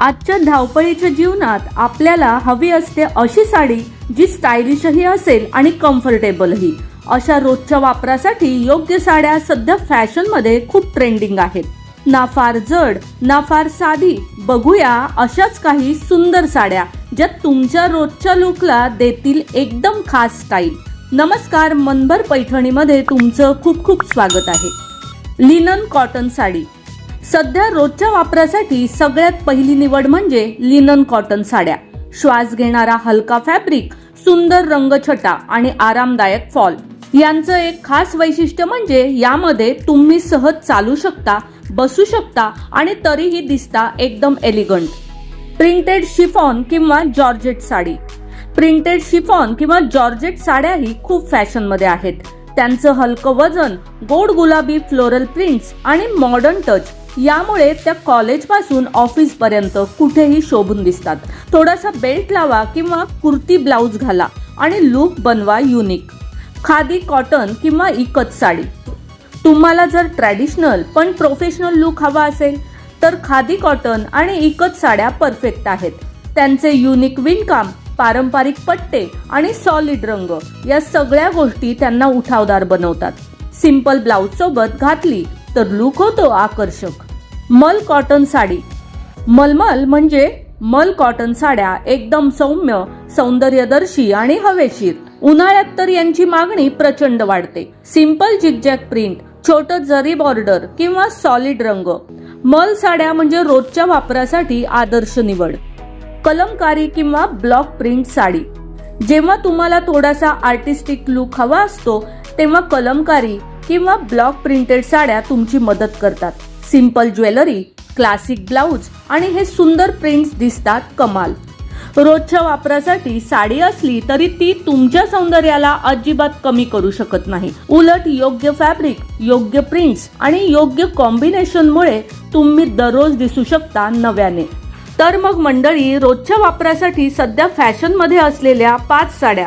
आजच्या धावपळीच्या जीवनात आपल्याला हवी असते अशी साडी जी स्टायलिशही असेल आणि कम्फर्टेबलही. अशा रोजच्या वापरासाठी योग्य साड्या सध्या फॅशनमध्ये खूप ट्रेंडिंग आहेत. ना फार जड ना फार साधी बघूया अशाच काही सुंदर साड्या ज्या तुमच्या रोजच्या लुकला देतील एकदम खास स्टाईल नमस्कार मनभर पैठणीमध्ये तुमचं खूप खूप स्वागत आहे. Linen cotton sari. सध्या रोजच्या वापरासाठी सगळ्यात पहिली निवड म्हणजे लिनन कॉटन साड्या. श्वास घेणारा हलका फॅब्रिक सुंदर रंगछटा आणि आरामदायक फॉल यांचं एक खास वैशिष्ट्य म्हणजे यामध्ये तुम्ही सहज चालू शकता बसू शकता आणि तरीही दिसता एकदम एलिगंट प्रिंटेड शिफॉन किंवा जॉर्जेट साडी. प्रिंटेड शिफॉन किंवा जॉर्जेट साड्याही खूप फॅशनमध्ये आहेत. त्यांचं हलकं वजन गोड गुलाबी फ्लोरल प्रिंट्स आणि मॉडर्न टच यामुळे त्या कॉलेजपासून ऑफिसपर्यंत कुठेही शोभून दिसतात. थोडासा बेल्ट लावा किंवा कुर्ती ब्लाऊज घाला आणि लूक बनवा युनिक. खादी कॉटन किंवा इकत साडी. तुम्हाला जर ट्रॅडिशनल पण प्रोफेशनल लुक हवा असेल तर खादी कॉटन आणि इकत साड्या परफेक्ट आहेत. त्यांचे युनिक विणकाम पारंपरिक पट्टे आणि सॉलिड रंग या सगळ्या गोष्टी त्यांना उठावदार बनवतात. सिंपल ब्लाऊजसोबत घातली तर लुक होतो आकर्षक. मल कॉटन साडी. मलमल म्हणजे मल कॉटन साड्या एकदम सौम्य सौंदर्यदर्शी आणि हवेशीर. उन्हाळ्यात तर यांची मागणी प्रचंड वाढते. सिंपल जिगजॅक प्रिंट छोट जरी बॉर्डर किंवा सॉलिड रंग. मल साड्या म्हणजे रोजच्या वापरासाठी आदर्श निवड. कलमकारी किंवा ब्लॉक प्रिंट साडी. जेव्हा तुम्हाला थोडासा आर्टिस्टिक लुक हवा असतो तेव्हा कलमकारी किंवा ब्लॉक प्रिंटेड साड्या तुमची मदत करतात. सिंपल ज्वेलरी क्लासिक ब्लाऊज आणि हे सुंदर प्रिंट्स दिसतात कमाल. रोजच्या वापरासाठी साडी असली तरी ती तुमच्या सौंदर्याला अजिबात कमी करू शकत नाही. उलट योग्य फॅब्रिक योग्य प्रिंट्स आणि योग्य कॉम्बिनेशनमुळे तुम्ही दररोज दिसू शकता नव्याने. तर मग मंडळी रोजच्या वापरासाठी सध्या फॅशनमध्ये असलेल्या पाच साड्या.